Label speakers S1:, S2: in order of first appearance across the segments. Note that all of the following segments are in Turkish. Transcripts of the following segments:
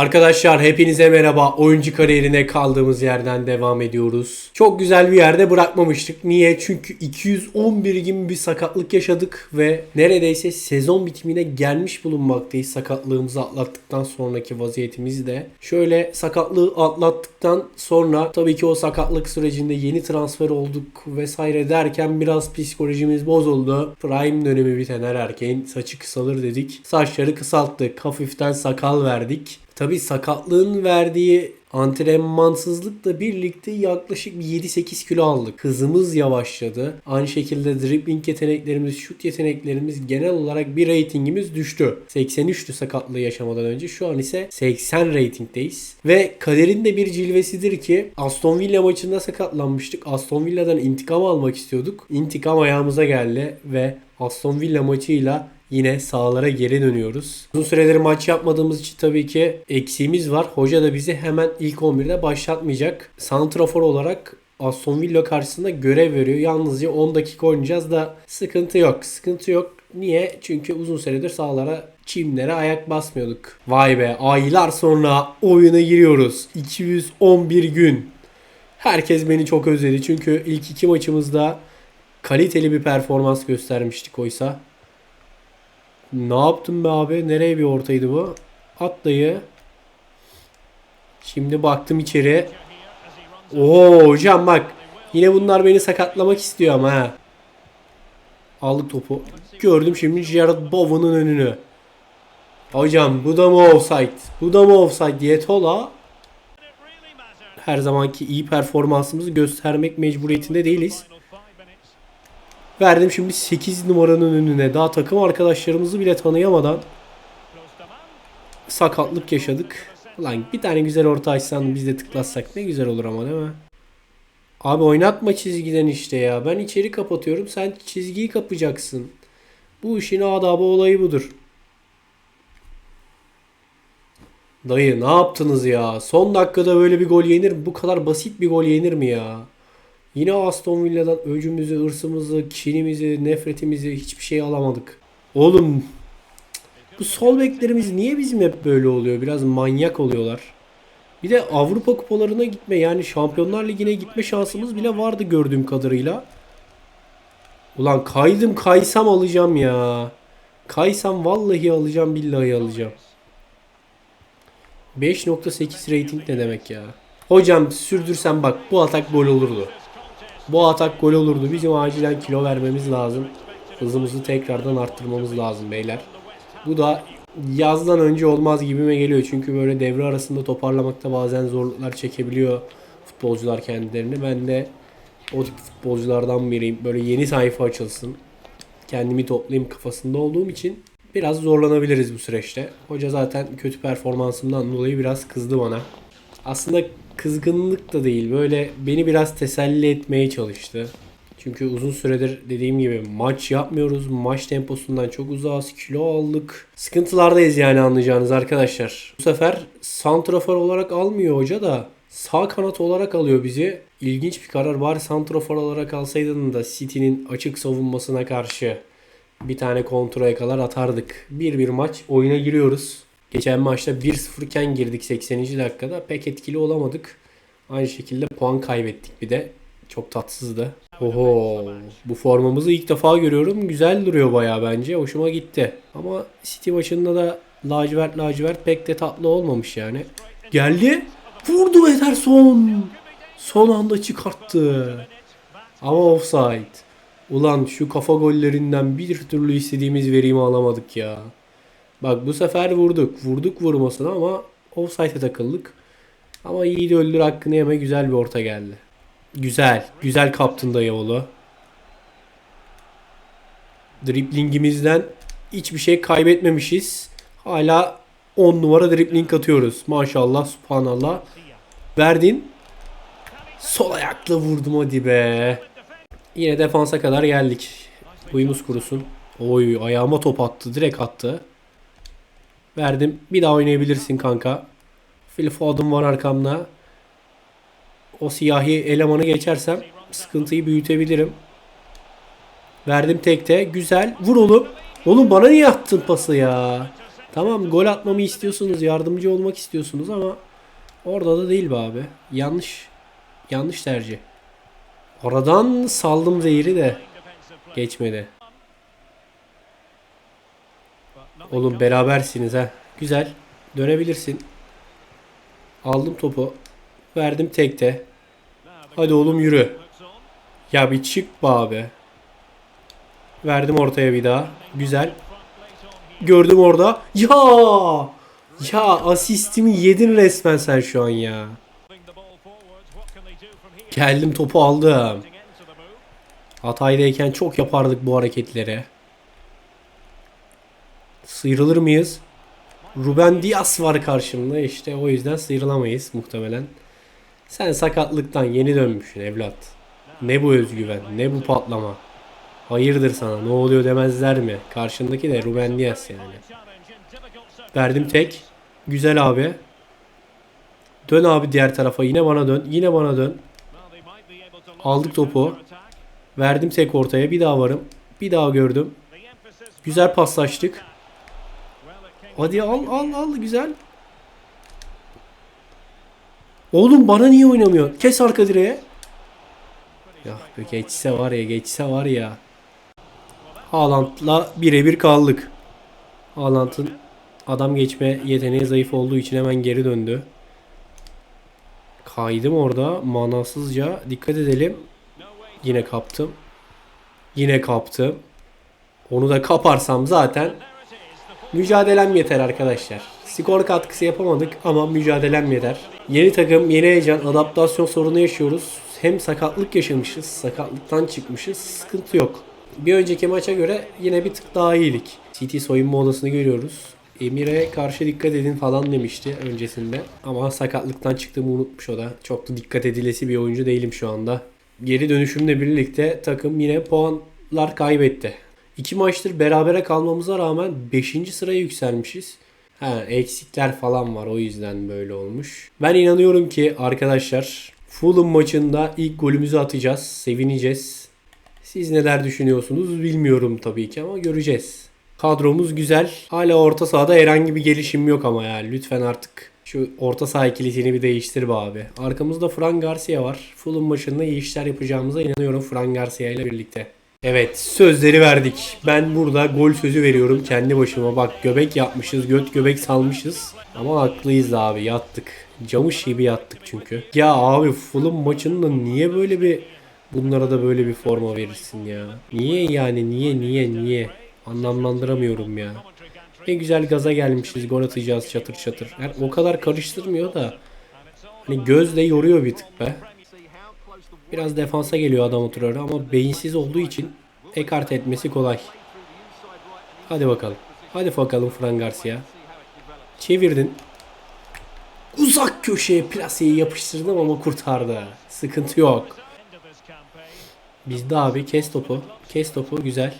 S1: Arkadaşlar hepinize merhaba. Oyuncu kariyerine kaldığımız yerden devam ediyoruz. Çok güzel bir yerde bırakmamıştık. Niye? Çünkü 211 gibi bir sakatlık yaşadık ve neredeyse sezon bitimine gelmiş bulunmaktayız. Sakatlığımızı atlattıktan sonraki vaziyetimizi de. Şöyle sakatlığı atlattıktan sonra tabii ki o sakatlık sürecinde yeni transfer olduk vesaire derken biraz psikolojimiz bozuldu. Prime dönemi biten her erkeğin saçı kısalır dedik. Saçları kısalttık. Hafiften sakal verdik. Tabii sakatlığın verdiği antrenmansızlıkla birlikte yaklaşık bir 7-8 kilo aldık. Hızımız yavaşladı. Aynı şekilde dribbling yeteneklerimiz, şut yeteneklerimiz genel olarak bir ratingimiz düştü. 83'tü sakatlığı yaşamadan önce. Şu an ise 80 ratingdeyiz. Ve kaderin de bir cilvesidir ki Aston Villa maçında sakatlanmıştık. Aston Villa'dan intikam almak istiyorduk. İntikam ayağımıza geldi ve Aston Villa maçıyla yine sahalara geri dönüyoruz. Uzun süredir maç yapmadığımız için tabii ki eksiğimiz var. Hoca da bizi hemen ilk 11'de başlatmayacak. Santrafor olarak Aston Villa karşısında görev veriyor. Yalnızca 10 dakika oynayacağız da sıkıntı yok. Sıkıntı yok. Niye? Çünkü uzun süredir sahalara çimlere ayak basmıyorduk. Vay be aylar sonra oyuna giriyoruz. 211 gün. Herkes beni çok özledi. Çünkü ilk iki maçımızda kaliteli bir performans göstermiştik oysa. Ne yaptın be abi? Nereye bir ortaydı bu? At dayı. Şimdi baktım içeri. Oo hocam bak. Yine bunlar beni sakatlamak istiyor ama ha. Aldık topu. Gördüm şimdi Jared Bowen'ın önünü. Hocam bu da mı offside? Bu da mı offside? Dietola. Her zamanki iyi performansımızı göstermek mecburiyetinde değiliz. Verdim şimdi 8 numaranın önüne. Daha takım arkadaşlarımızı bile tanıyamadan sakatlık yaşadık. Ulan bir tane güzel orta açsan biz de tıklatsak ne güzel olur ama değil mi? Abi oynatma çizgiden işte ya. Ben içeri kapatıyorum. Sen çizgiyi kapacaksın. Bu işin adabı olayı budur. Dayı ne yaptınız ya? Son dakikada böyle bir gol yenir. Bu kadar basit bir gol yenir mi ya? Yine Aston Villa'dan öcümüzü, hırsımızı, kinimizi, nefretimizi hiçbir şey alamadık. Oğlum bu sol beklerimiz niye bizim hep böyle oluyor? Biraz manyak oluyorlar. Bir de Avrupa kupalarına gitme yani Şampiyonlar Ligi'ne gitme şansımız bile vardı gördüğüm kadarıyla. Ulan kaydım kaysam alacağım ya. Kaysam vallahi alacağım billahi alacağım. 5.8 rating ne demek ya? Hocam sürdürsem bak bu atak gol olurdu. Bu atak gol olurdu. Bizim acilen kilo vermemiz lazım. Hızımızı tekrardan arttırmamız lazım beyler. Bu da yazdan önce olmaz gibime geliyor. Çünkü böyle devre arasında toparlamakta bazen zorluklar çekebiliyor futbolcular kendilerini. Ben de o tip futbolculardan biriyim. Böyle yeni sayfa açılsın. Kendimi toplayayım kafasında olduğum için biraz zorlanabiliriz bu süreçte. Hoca zaten kötü performansımdan dolayı biraz kızdı bana. Aslında kızgınlık da değil. Böyle beni biraz teselli etmeye çalıştı. Çünkü uzun süredir dediğim gibi maç yapmıyoruz. Maç temposundan çok uzağız. Kilo aldık. Sıkıntılardayız yani anlayacağınız arkadaşlar. Bu sefer santrafor olarak almıyor hoca da sağ kanat olarak alıyor bizi. İlginç bir karar. Bari santrafor olarak alsaydın da City'nin açık savunmasına karşı bir tane kontra yakalar atardık. 1-1 maç oyuna giriyoruz. Geçen maçta 1-0 iken girdik 80. dakikada. Pek etkili olamadık. Aynı şekilde puan kaybettik bir de. Çok tatsızdı. Oho. Bu formamızı ilk defa görüyorum. Güzel duruyor bayağı bence. Hoşuma gitti. Ama City maçında da lacivert lacivert pek de tatlı olmamış yani. Geldi. Vurdu Ederson. Son anda çıkarttı. Ama offside. Ulan şu kafa gollerinden bir türlü istediğimiz verimi alamadık ya. Bak bu sefer vurduk. Vurduk vurmasına ama offside'e takıldık. Ama iyi de öldür hakkını yeme güzel bir orta geldi. Güzel. Güzel kaptın da yolu. Driblingimizden hiçbir şey kaybetmemişiz. Hala 10 numara dribling atıyoruz. Maşallah, subhanallah. Verdin. Sol ayakla vurdum hadi be. Yine defansa kadar geldik. Uyumuz kurusun. Oy ayağıma top attı. Direkt attı. Verdim. Bir daha oynayabilirsin kanka. Phil Foden var arkamda. O siyahi elemanı geçersem sıkıntıyı büyütebilirim. Verdim tekte. Güzel. Vur oğlum. Oğlum bana niye attın pası ya? Tamam gol atmamı istiyorsunuz, yardımcı olmak istiyorsunuz ama orada da değil be abi. Yanlış. Yanlış tercih. Oradan saldım zehri de geçmedi. Oğlum berabersiniz ha. Güzel. Dönebilirsin. Aldım topu. Verdim tekte. Hadi oğlum yürü. Ya bir çık be abi. Verdim ortaya bir daha. Güzel. Gördüm orada. Ya! Ya asistimi yedin resmen sen şu an ya. Geldim topu aldım. Hatay'dayken çok yapardık bu hareketleri. Sıyrılır mıyız? Ruben Dias var karşımda işte o yüzden sıyrılamayız muhtemelen. Sen sakatlıktan yeni dönmüşsün evlat. Ne bu özgüven, ne bu patlama. Hayırdır sana, ne oluyor demezler mi? Karşındaki de Ruben Dias yani. Verdim tek. Güzel abi. Dön abi diğer tarafa. Yine bana dön. Yine bana dön. Aldık topu. Verdim tek ortaya. Bir daha varım. Bir daha gördüm. Güzel paslaştık. Hadi al al al güzel. Oğlum bana niye oynamıyor? Kes arka direğe. Ya be geçse var ya geçse var ya. Haaland'la birebir kaldık. Haaland'ın adam geçme yeteneği zayıf olduğu için hemen geri döndü. Kaydım orada manasızca. Dikkat edelim. Yine kaptım. Yine kaptım. Onu da kaparsam zaten mücadelem yeter arkadaşlar. Skor katkısı yapamadık ama mücadelem yeter. Yeni takım, yeni heyecan, adaptasyon sorunu yaşıyoruz. Hem sakatlık yaşamışız, sakatlıktan çıkmışız. Sıkıntı yok. Bir önceki maça göre yine bir tık daha iyilik. City soyunma odasını görüyoruz. Emir'e karşı dikkat edin falan demişti öncesinde. Ama sakatlıktan çıktığımı unutmuş o da. Çok da dikkat edilesi bir oyuncu değilim şu anda. Geri dönüşümle birlikte takım yine puanlar kaybetti. İki maçtır berabere kalmamıza rağmen 5. sıraya yükselmişiz. Ha, eksikler falan var o yüzden böyle olmuş. Ben inanıyorum ki arkadaşlar Fulham maçında ilk golümüzü atacağız. Sevineceğiz. Siz neler düşünüyorsunuz bilmiyorum tabii ki ama göreceğiz. Kadromuz güzel. Hala orta sahada herhangi bir gelişim yok ama ya. Lütfen artık şu orta saha ikilisini bir değiştir be abi. Arkamızda Fran Garcia var. Fulham maçında iyi işler yapacağımıza inanıyorum Fran Garcia ile birlikte. Evet sözleri verdik. Ben burada gol sözü veriyorum kendi başıma. Bak göbek yapmışız, göt göbek salmışız. Ama haklıyız abi yattık. Camış gibi yattık çünkü. Ya abi Fulham maçında niye böyle bir bunlara da böyle bir forma verirsin ya? Niye yani niye niye niye? Anlamlandıramıyorum ya. Ne güzel gaza gelmişiz gol atacağız çatır çatır. Yani o kadar karıştırmıyor da. Hani gözle yoruyor bir tık be. Biraz defansa geliyor adam oturuyor ama beyinsiz olduğu için ekart etmesi kolay. Hadi bakalım. Hadi bakalım Fran Garcia. Çevirdin. Uzak köşeye plaseyi yapıştırdım ama kurtardı. Sıkıntı yok. Bizde abi kes topu. Kes topu güzel.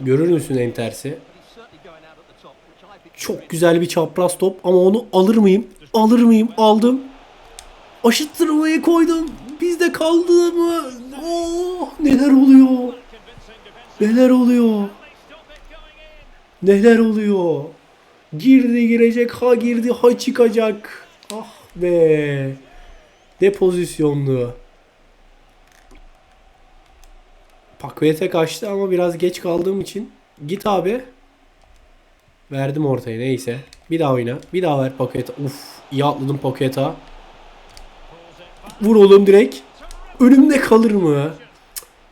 S1: Görür müsün en tersi? Çok güzel bir çapraz top ama onu alır mıyım? Alır mıyım? Aldım. Aşıttırmayı koydum. Bizde kaldı mı? Oh, neler oluyor? Neler oluyor? Neler oluyor? Girdi girecek ha girdi ha çıkacak. Ah be. Ne pozisyonlu. Pakvete kaçtı ama biraz geç kaldığım için. Git abi. Verdim ortaya neyse. Bir daha oyna. Bir daha ver pakete. Uf iyi atladım paketa. Vur oğlum direkt. Önümde kalır mı?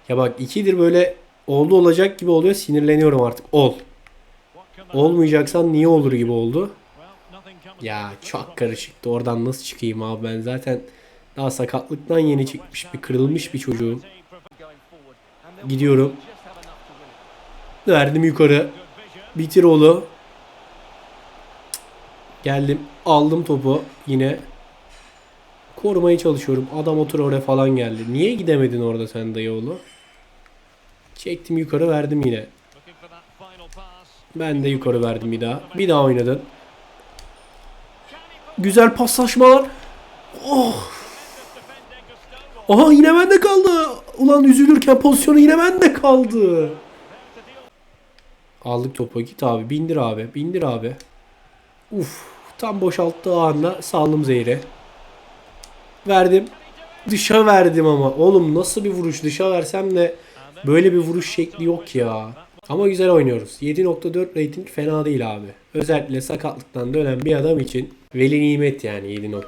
S1: Ya bak ikidir böyle oldu olacak gibi oluyor. Sinirleniyorum artık. Ol. Olmayacaksan niye olur gibi oldu. Ya çok karışıktı. Oradan nasıl çıkayım abi ben zaten daha sakatlıktan yeni çıkmış bir kırılmış bir çocuğum. Gidiyorum. Verdim yukarı. Bitir oğlu. Geldim. Aldım topu yine. Korumaya çalışıyorum. Adam otur oraya falan geldi. Niye gidemedin orada sen dayı oğlu? Çektim yukarı verdim yine. Ben de yukarı verdim bir daha. Bir daha oynadın. Güzel paslaşmalar. Oh. Aha yine bende kaldı. Ulan üzülürken pozisyonu yine bende kaldı. Aldık topu git abi bindir abi bindir abi. Uf tam boşalttığı anda saldım zehri. Verdim. Dışa verdim ama. Oğlum nasıl bir vuruş dışa versem de böyle bir vuruş şekli yok ya. Ama güzel oynuyoruz. 7.4 rating fena değil abi. Özellikle sakatlıktan dönen bir adam için veli nimet yani 7.4.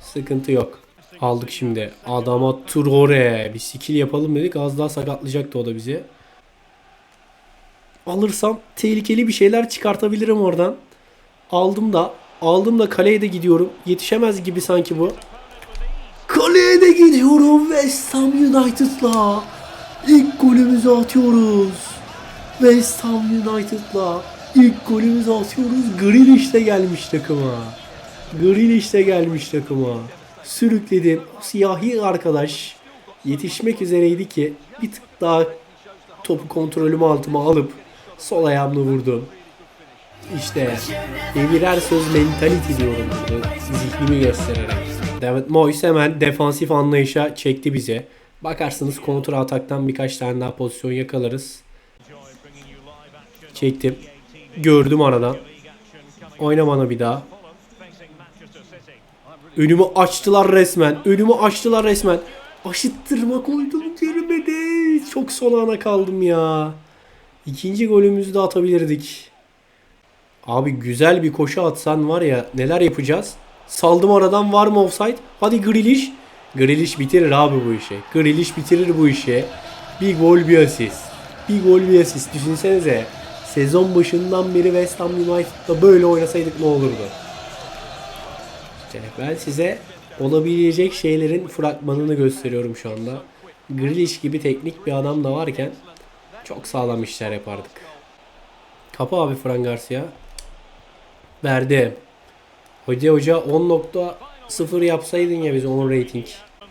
S1: Sıkıntı yok. Aldık şimdi. Adama Traore. Bir skill yapalım dedik. Az daha sakatlayacaktı o da bizi. Alırsam tehlikeli bir şeyler çıkartabilirim oradan. Aldım da. Aldım da kaleye de gidiyorum. Yetişemez gibi sanki bu. De gidiyorum West Ham United'la. İlk golümüzü atıyoruz. West Ham United'la ilk golümüzü atıyoruz. Grealish de gelmiş takıma. Grealish de gelmiş takıma. Sürükledim. O siyahi arkadaş yetişmek üzereydi ki bir tık daha topu kontrolümü altıma alıp sol ayağımla vurdum. İşte birer söz mentality diyorum zihnimi göstererek. David Moyes hemen defansif anlayışa çekti bize. Bakarsınız kontra ataktan birkaç tane daha pozisyon yakalarız. Çektim. Gördüm aradan. Oyna bana bir daha. Önümü açtılar resmen. Önümü açtılar resmen. Aşıttırma koydum girmedi. Çok son ana kaldım ya. İkinci golümüzü de atabilirdik. Abi güzel bir koşu atsan var ya neler yapacağız? Saldım aradan var mı offside? Hadi Grealish. Grealish bitirir abi bu işi. Grealish bitirir bu işi. Bir gol bir asist. Bir gol bir asist. Düşünsenize. Sezon başından beri West Ham United'da böyle oynasaydık ne olurdu? İşte ben size olabilecek şeylerin fragmanını gösteriyorum şu anda. Grealish gibi teknik bir adam da varken çok sağlam işler yapardık. Kapı abi Fran Garcia. Verdi. Hoca hoca 10.0 yapsaydın ya biz 10 rating.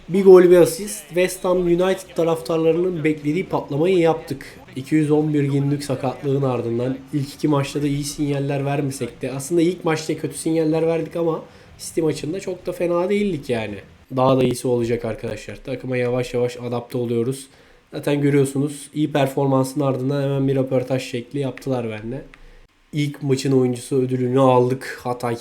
S1: Bir gol bir asist. West Ham United taraftarlarının beklediği patlamayı yaptık. 211 günlük sakatlığın ardından ilk iki maçta da iyi sinyaller vermesek de aslında ilk maçta kötü sinyaller verdik ama City maçında çok da fena değildik yani. Daha da iyisi olacak arkadaşlar. Takıma yavaş yavaş adapte oluyoruz. Zaten görüyorsunuz iyi performansın ardından hemen bir röportaj şekli yaptılar benimle. İlk maçın oyuncusu ödülünü aldık Hatay.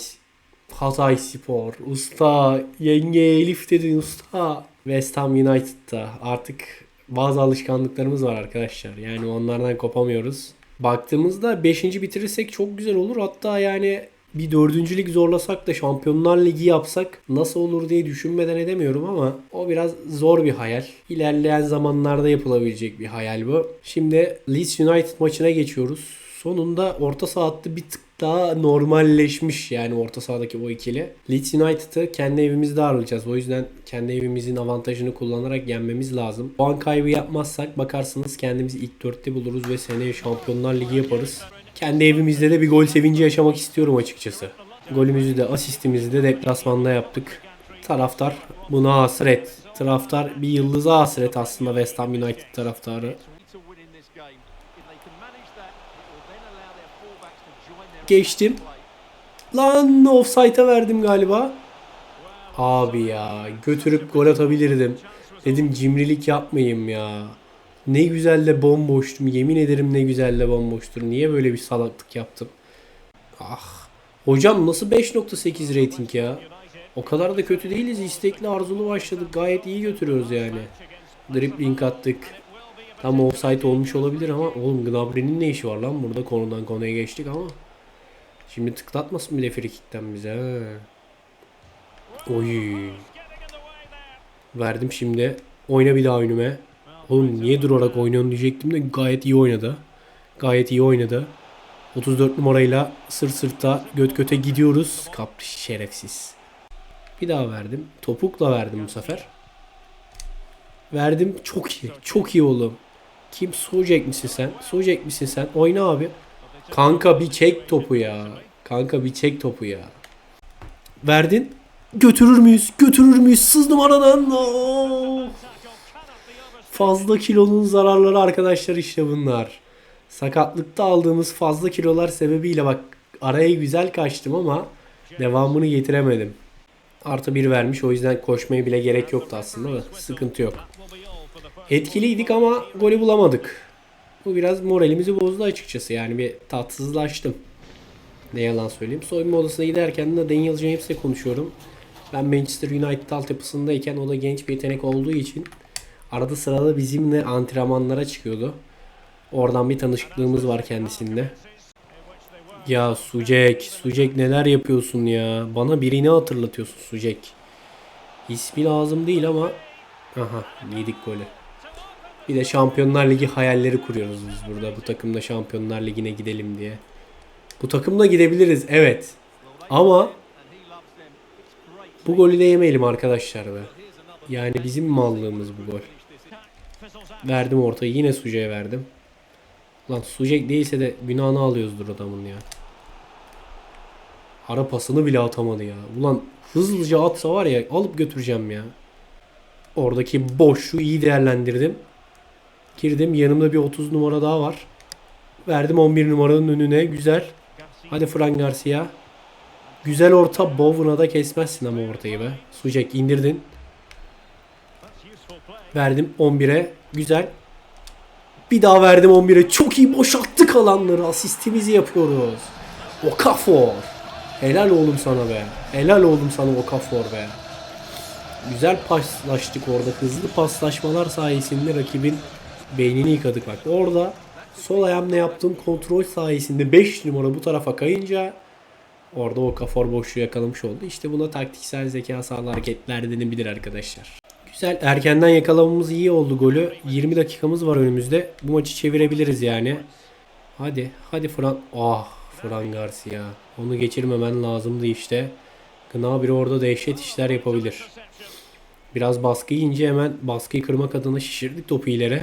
S1: Hatay Spor. Usta yenge Elif dedin usta. West Ham United'da artık bazı alışkanlıklarımız var arkadaşlar. Yani onlardan kopamıyoruz. Baktığımızda 5. bitirirsek çok güzel olur. Hatta yani bir dördüncülük zorlasak da Şampiyonlar Ligi yapsak nasıl olur diye düşünmeden edemiyorum ama o biraz zor bir hayal. İlerleyen zamanlarda yapılabilecek bir hayal bu. Şimdi Leeds United maçına geçiyoruz. Sonunda orta saatte bir tık daha normalleşmiş yani orta sahadaki o ikili. Leeds United'ı kendi evimizde ağırlayacağız. O yüzden kendi evimizin avantajını kullanarak yenmemiz lazım. Puan kaybı yapmazsak bakarsınız kendimizi ilk dörtte buluruz ve seneye Şampiyonlar Ligi yaparız. Kendi evimizde de bir gol sevinci yaşamak istiyorum açıkçası. Golümüzü de asistimizi de deplasmanda yaptık. Taraftar buna hasret. Taraftar bir yıldıza hasret aslında West Ham United taraftarı. Geçtim. Lan offside'a verdim galiba. Abi ya götürüp gol atabilirdim. Dedim cimrilik yapmayayım ya. Ne güzel de bomboştum. Yemin ederim ne güzel de bomboştum. Niye böyle bir salaklık yaptım? Ah. Hocam nasıl 5.8 rating ya? O kadar da kötü değiliz. İstekli arzulu başladık. Gayet iyi götürüyoruz yani. Dribbling attık. Tam offside olmuş olabilir ama oğlum Gnabry'nin ne işi var lan burada konudan konuya geçtik ama. Şimdi tıklatmasın bile frikikten bize. Oy. Verdim şimdi. Oyna bir daha önüme. Oğlum niye durarak oynuyorsun diyecektim de gayet iyi oynadı. Gayet iyi oynadı. 34 numarayla sırt sırta göt göte gidiyoruz. Kapri şerefsiz. Bir daha verdim. Topukla verdim bu sefer. Verdim. Çok iyi. Çok iyi oğlum. Kim Sucek misin sen? Sucek misin sen? Oyna abi. Kanka bir çek topu ya. Kanka bir çek topu ya. Verdin. Götürür müyüz? Götürür müyüz? Sızdım aradan. Oh. Fazla kilonun zararları arkadaşlar işte bunlar. Sakatlıkta aldığımız fazla kilolar sebebiyle bak araya güzel kaçtım ama devamını getiremedim. Artı bir vermiş o yüzden koşmaya bile gerek yoktu aslında da sıkıntı yok. Etkiliydik ama golü bulamadık. Bu biraz moralimizi bozdu açıkçası. Yani bir tatsızlaştım. Ne yalan söyleyeyim. Soyunma odasına giderken de Daniel James'le konuşuyorum. Ben Manchester United altyapısındayken o da genç bir yetenek olduğu için arada sırada bizimle antrenmanlara çıkıyordu. Oradan bir tanışıklığımız var kendisiyle. Ya Sucek, Sucek neler yapıyorsun ya? Bana birini hatırlatıyorsun Sucek. İsmi lazım değil ama aha yedik golü. De Şampiyonlar Ligi hayalleri kuruyoruz biz burada. Bu takımda Şampiyonlar Ligi'ne gidelim diye. Bu takımda gidebiliriz evet. Ama bu golü de yemeyelim arkadaşlar be. Yani bizim mallığımız bu gol. Verdim ortayı yine Sucek'e verdim. Lan Sucek değilse de günahını alıyoruzdur adamın ya. Ara pasını bile atamadı ya. Ulan hızlıca atsa var ya alıp götüreceğim ya. Oradaki boşluğu iyi değerlendirdim. Girdim yanımda bir 30 numara daha var. Verdim 11 numaranın önüne. Güzel. Hadi Fran Garcia. Güzel orta. Bowen'a da kesmezsin ama ortayı be. Sucek indirdin. Verdim 11'e. Güzel. Bir daha verdim 11'e. Çok iyi boşalttık alanları. Asistimizi yapıyoruz. Okafor. Helal oğlum sana be. Helal oğlum sana Okafor be. Güzel paslaştık orada. Hızlı paslaşmalar sayesinde rakibin beynini yıkadık bak. Orada sol ayağımla yaptığım kontrol sayesinde 5 numara bu tarafa kayınca orada o kafor boşluğu yakalamış oldu. İşte buna taktiksel zeka sağlı hareketler denebilir arkadaşlar. Güzel. Erkenden yakalamamız iyi oldu golü. 20 dakikamız var önümüzde. Bu maçı çevirebiliriz yani. Hadi. Hadi Fran. Ah Fran Garcia. Onu geçirmemen lazımdı işte. Gnabry orada dehşet işler yapabilir. Biraz baskı yiyince hemen baskıyı kırmak adına şişirdik topu ileri.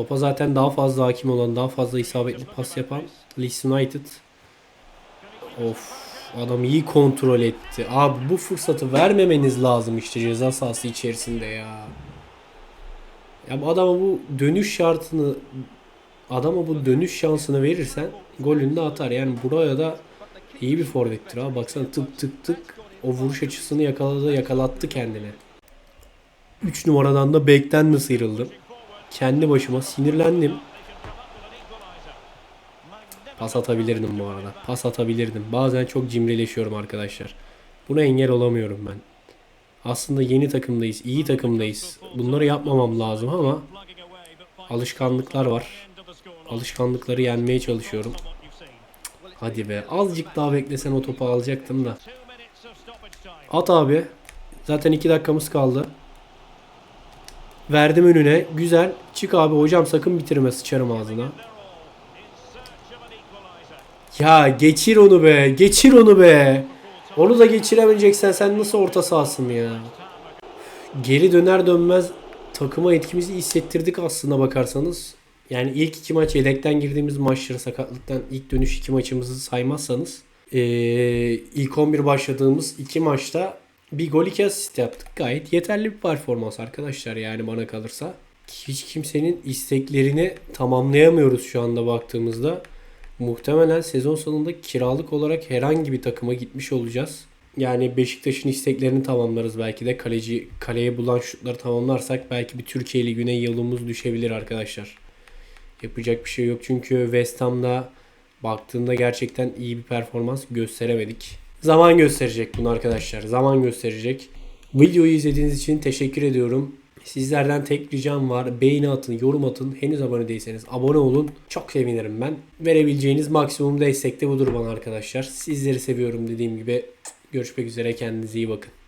S1: Topa zaten daha fazla hakim olan, daha fazla isabetli pas yapan Leeds United. Of adam iyi kontrol etti. Abi bu fırsatı vermemeniz lazım işte ceza sahası içerisinde ya. Ya bu adama bu dönüş şartını adama bu dönüş şansını verirsen golünü de atar. Yani buraya da iyi bir forvettir ha. Baksana tık tık tık o vuruş açısını yakaladı, yakalattı kendine. 3 numaradan da bekten de sıyrıldım. Kendi başıma sinirlendim. Pas atabilirdim bu arada. Pas atabilirdim. Bazen çok cimrileşiyorum arkadaşlar. Buna engel olamıyorum ben. Aslında yeni takımdayız, iyi takımdayız. Bunları yapmamam lazım ama alışkanlıklar var. Alışkanlıkları yenmeye çalışıyorum. Hadi be. Azıcık daha beklesen o topu alacaktım da. At abi. Zaten 2 dakikamız kaldı. Verdim önüne. Güzel. Çık abi hocam sakın bitirme sıçarım ağzına. Ya geçir onu be. Geçir onu be. Onu da geçiremeyeceksen sen nasıl orta sahasın ya? Geri döner dönmez takıma etkimizi hissettirdik aslında bakarsanız. Yani ilk iki maç yedekten girdiğimiz maçları sakatlıktan ilk dönüş iki maçımızı saymazsanız ee, ilk 11 başladığımız iki maçta bir gol iki asist yaptık. Gayet yeterli bir performans arkadaşlar yani bana kalırsa. Hiç kimsenin isteklerini tamamlayamıyoruz şu anda baktığımızda. Muhtemelen sezon sonunda kiralık olarak herhangi bir takıma gitmiş olacağız. Yani Beşiktaş'ın isteklerini tamamlarız belki de. Kaleci kaleye bulan şutları tamamlarsak belki bir Türkiye Ligi'ne yılımız düşebilir arkadaşlar. Yapacak bir şey yok çünkü West Ham'da baktığında gerçekten iyi bir performans gösteremedik. Zaman gösterecek bunu arkadaşlar. Zaman gösterecek. Videoyu izlediğiniz için teşekkür ediyorum. Sizlerden tek ricam var. Beğeni atın, yorum atın. Henüz abone değilseniz abone olun. Çok sevinirim ben. Verebileceğiniz maksimum destek de budur bana arkadaşlar. Sizleri seviyorum dediğim gibi. Görüşmek üzere. Kendinize iyi bakın.